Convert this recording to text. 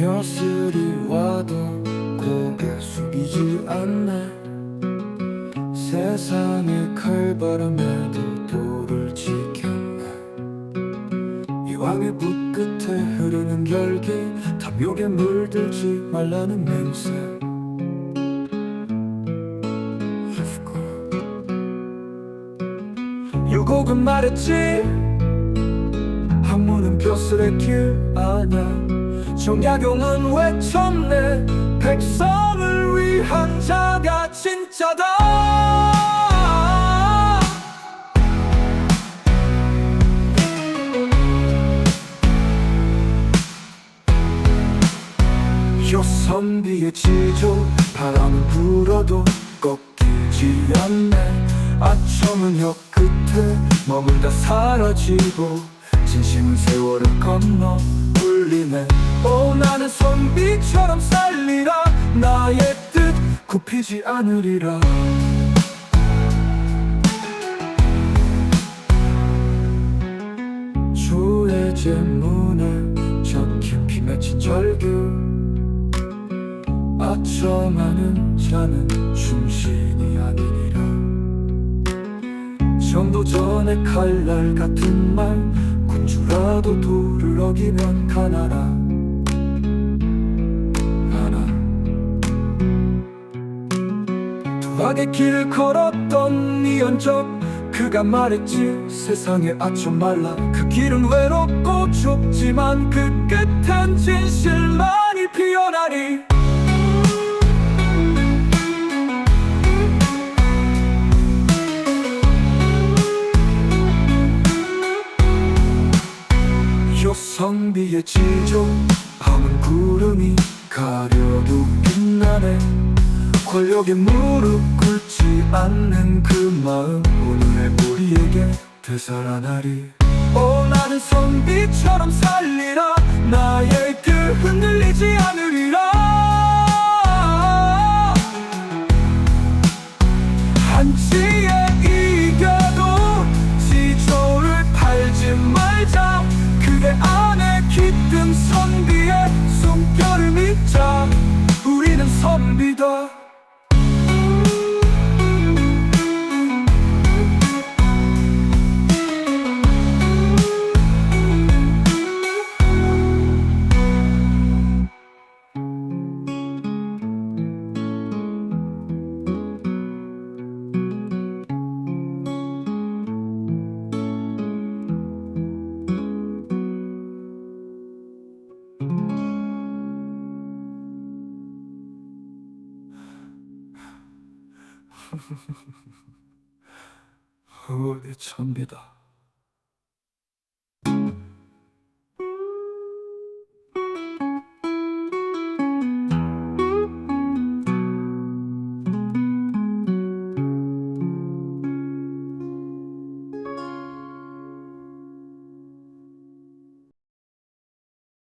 벼슬이 와도 고개 숙이지 않네. 세상의 칼바람에도 도를 지켰네. 이왕의 붓 끝에 흐르는 결기 탐욕에 물들지 말라는 맹세. 유곡은 말했지. 학문은 벼슬의 길 아냐 정약용은 외쳤네. 백성을 위한 자가 진짜다. 요선비의 지조 바람은 불어도 꺾이지 않네. 아첨은 역 끝에 머물다 사라지고 진심은 세월을 건너 울리네. 오 나는 선비처럼 살리라. 나의 뜻 굽히지 않으리라. 주의 제문에 적힌 피 맺힌 절규. 아첨하는 자는 충신이 아니니라. 정도 전에 칼날 같은 말군 주라도 도를 어기면 가나라 가나 두악의 길을 걸었던 이연적 그가 말했지 세상에 아첨 말라. 그 길은 외롭고 좁지만 그 끝엔 진실만이 피어나리 성비의 지조 밤은 구름이 가려도 빛나네. 권력에 무릎 꿇지 않는 그 마음 오늘의 우리에게 되살아나리. 오 나는 선비처럼 살리라. 나의 그 흔들 선비의 숨결을 믿자. 우리는 선비다 우리 선비다